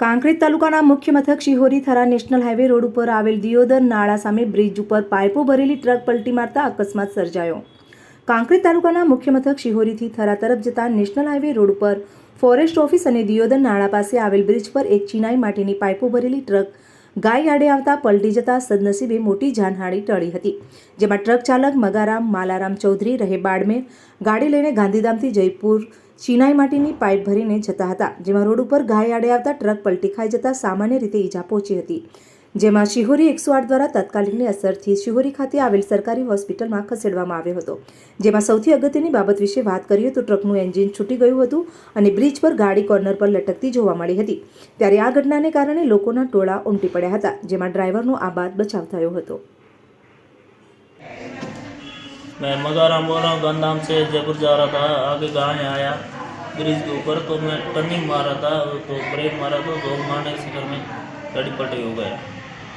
કાંકરેજ તાલુકાના મુખ્ય મથક Shihori Thara national highway road ઉપર આવેલ દિયોદર નાળા સામે બ્રિજ ઉપર પાઇપો ભરેલી ટ્રક પલટી મારતા અકસ્માત સર્જાયો. કાંકરેજ તાલુકાના મુખ્ય મથક શિહોરીથી થરા તરફ જતા નેશનલ હાઈવે રોડ ઉપર ફોરેસ્ટ ઓફિસ અને દિયોદર નાળા પાસે આવેલ બ્રિજ પર એક ચિનાઈ માટીની પાઇપો ભરેલી ટ્રક ગાય આડે આવતા પલટી જતા સદનસીબે મોટી જાનહાની ટળી હતી. જેમાં ટ્રક ચાલક મગારામ માલારામ ચૌધરી રહે બાડમેર, ગાડી લઈને ગાંધીધામથી જયપુર, ચિનાઈ માટીની પાઇપ ભરીને જતા હતા, જેમાં રોડ ઉપર ગાય આડે આવતા ટ્રક પલટી ખાઈ જતા સામાન્ય રીતે ઈજા પહોંચી હતી. જેમાં શિહોરી એકસો આઠ દ્વારા તાત્કાલિકની અસરથી શિહોરી ખાતે આવેલ સરકારી હોસ્પિટલમાં ખસેડવામાં આવ્યો હતો જેમાં સૌથી અગત્યની બાબત વિશે વાત કરીએ તો ટ્રકનું એન્જિન છૂટી ગયું હતું અને બ્રિજ પર ગાડી કોર્નર પર લટકતી જોવા મળી હતી ત્યારે આ ઘટનાને કારણે લોકોના ટોળા ઉમટી પડ્યા હતા જેમાં ડ્રાઈવરનો આબાદ બચાવ થયો હતો मैं मगाराम बोल रहा हूँ गंदाम से जयपुर जा रहा था आगे गाय आया ब्रिज के ऊपर तो मैं टर्निंग मार रहा था तो ब्रेक मारा तो जोर मारने से घर में गाड़ी पलटी हो गया